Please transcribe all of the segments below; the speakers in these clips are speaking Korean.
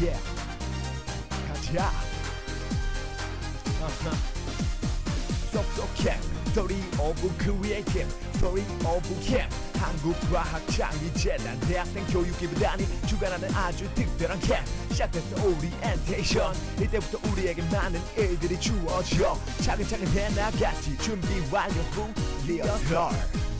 yeah. 가자. Uh-huh. 쏙쏙해. Story of Creative. Story of Camp 한국 과학창의 재단 대학생 교육기부단이 주관하는 아주 특별한 캠p 시작됐어 오리엔테이션. 이때부터 우리에게 많은 일들이 주어져 차근차근 해나갔지 준비 완료 후 리허설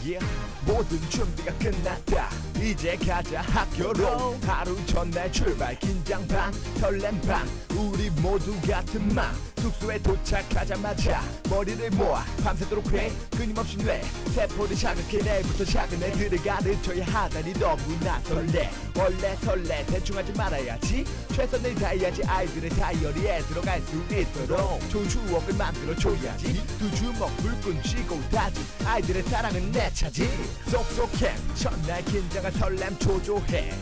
yeah. 모든 준비가 끝났다. 이제 가자. 학교로 하루 전날 출발. 긴장 반 설렘 반. 우리 모두 같은 맘 숙소에 도착하자마자 머리를 모아 밤새도록 해. 끊임없이 뇌. 세포를 자극해. 내일부터 작은 애들을 가르쳐야 하다니 너무나 설레. 원래 설레. 대충 하지 말아야지. 최선을 다해야지. 아이들의 다이어리에 들어갈 수 있도록. 좋은 추억을 만들어줘야지. 두 주먹 불끈 쥐고 다진 아이들의 사랑은 내 차지. 쏙쏙해. 첫날 긴장한 설렘 초조해.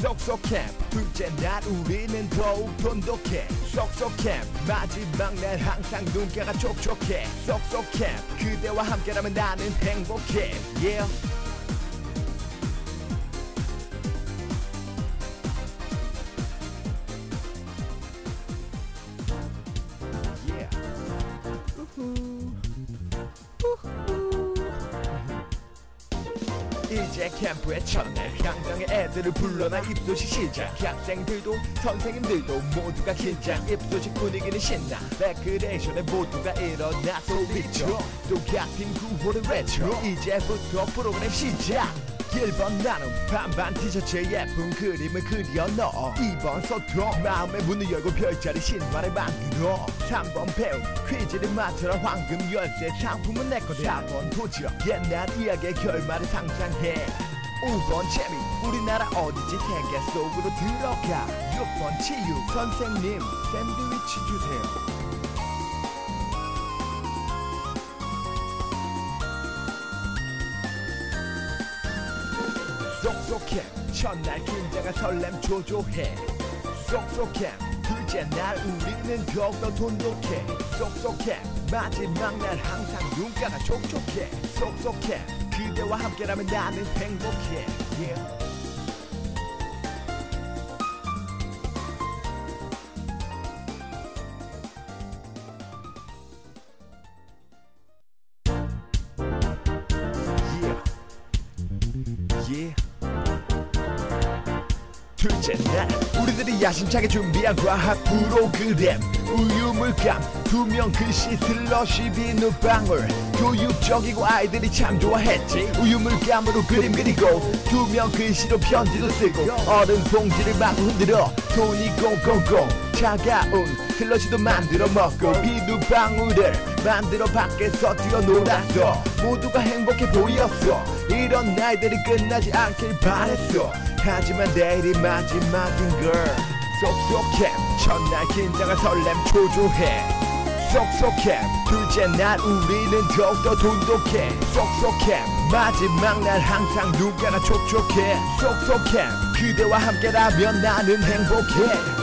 쏙쏙해. 둘째 날 우리는 더욱 돈독해. 쏙쏙해. 마지막 날 항상 눈가가 촉촉해. 쏙쏙해. 그대와 함께라면 나는 행복해. Yeah. 이제 캠프의 첫날 당장의 애들을 불러나 입소식 시작. 학생들도 선생님들도 모두가 긴장. 입소식 분위기는 신나. 레크레이션에 모두가 일어나. 소리쳐 또 같은 구호를 외쳐. 이제부터 프로그램 시작 1번 나눔 반반 티셔츠에 예쁜 그림을 그려 넣어. 2번 소통 마음의 문을 열고 별자리 신발을 만들어 3번 배움 퀴즈를 맞춰라. 황금 열쇠 상품은 내 거다 4번 도전 옛날 이야기의 결말을 상상해. 5번 재미 우리나라 어디지? 세계 속으로 들어가. 6번 치유 선생님 샌드위치 주세요 쏙쏙해. 첫날 긴장한 설렘 조조해. 쏙쏙해. 둘째 날 우리는 더욱더 돈독해. 쏙쏙해. 마지막 날 항상 눈가가 촉촉해. 쏙쏙해. 그대와 함께라면 나는 행복해. Yeah. Yeah. 둘째 날 우리들이 야심차게 준비한 과학 프로그램 우유물감 투명 글씨 슬러시 비누방울. 교육적이고 아이들이 참 좋아했지. 우유물감으로 그림 그리고 투명 글씨로 편지도 쓰고 얼음 봉지를 마구 흔들어 손이 꽁꽁꽁 차가운 슬러시도 만들어 먹고 비누방울을 만들어 밖에서 뛰어놀았어. 모두가 행복해 보였어. 이런 날들이 끝나지 않길 바랬어 하지만 내일이 마지막인 걸. 쏙쏙해 첫날 긴장한 설렘 초조해. 쏙쏙해 둘째 날 우리는 더욱더 돈독해. 쏙쏙해 마지막 날 항상 눈가가 촉촉해. 쏙쏙해 그대와 함께라면 나는 행복해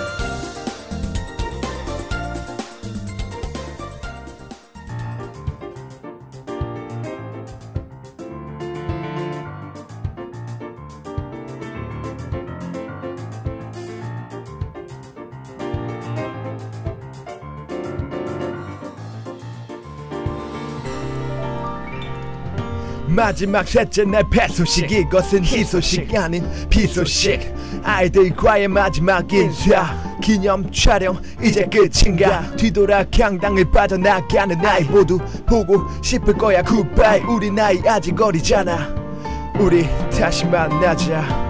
마지막 셋째 날 배 소식. 이것은 희소식. 아닌 비소식. 아이들과의 마지막 인사. 기념 촬영 이제 끝인가? 뒤돌아 강당을 빠져나가는 아이 모두 보고 싶을 거야. 굿바이 우리 나이 아직 어리잖아. 우리 다시 만나자